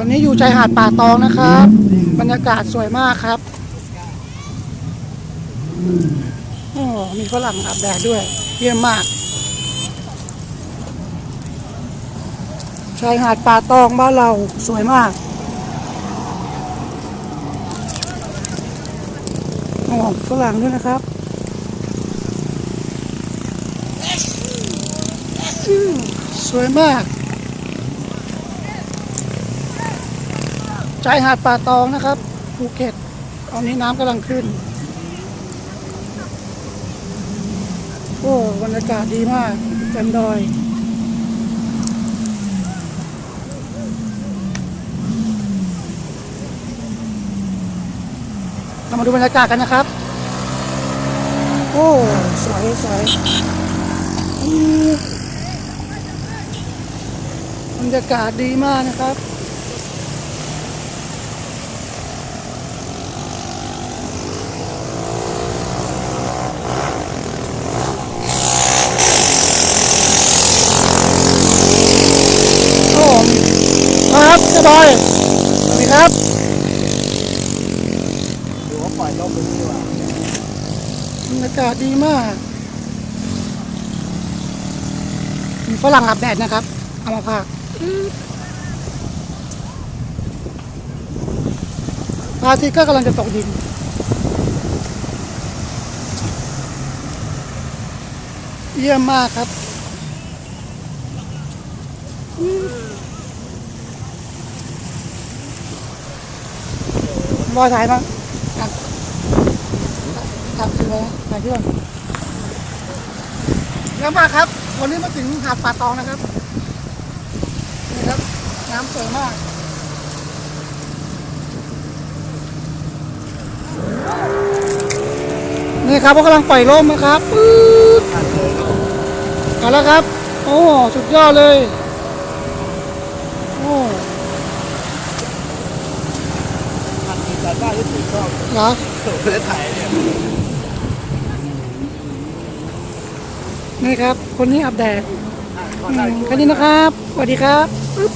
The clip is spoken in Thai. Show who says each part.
Speaker 1: อนนี้อยู่ชายหาดป่าตองนะครับ บรรยากาศสวยมากครับโอ้มีฝรั่งอาบแดดด้วย เยี่ยมมาก ชายหาดป่าตองบ้านเราสวยมากโอ้ฝรั่งด้วยนะครับอืมสวยมาก ชายหาดป่าตองนะครับภูเก็ตตอนนี้น้ำกำลังขึ้น โอ้บรรยากาศดีมากเต็มดอยเรามาดูบรรยากาศกันนะครับ โอ้ สวยสวยบรรยากาศดีมากนะครับ โอ้ค รับเจะบอยสวัสดีครับ
Speaker 2: หรือว่าปล่อยลมไปดีกว่า
Speaker 1: บรรยากาศดีมากมีฝรั่งอาบแดดนะครับ เอามาพากพระอาทิตย์ก็กำลังจะตกดินเยี่ยมมากครับอืม บอยถ่ายมั้งอะถ่ายคืออะไรนะถ่ายที่ก่อนเยี่ยมมากครับ วันนี้มาถึงหาดป่าตองนะครับ นี่ครับ น้ำสวยมากนี่ครับเขากำลังปล่อยร่มนะครับปื๊ด
Speaker 2: ผ่านเลยลูก
Speaker 1: เอาแล้วครับ โอ้ สุดยอดเลย โอ้
Speaker 2: ผ่านมีการบ้านที่ถูกต้อง
Speaker 1: เหรอ
Speaker 2: ประเทศไทยเนี่ย
Speaker 1: นี่ครับ คนนี้อาบแดด
Speaker 2: อะก็
Speaker 1: อื
Speaker 2: ได้
Speaker 1: มแค่นี้นะครับ สวัสดีครับ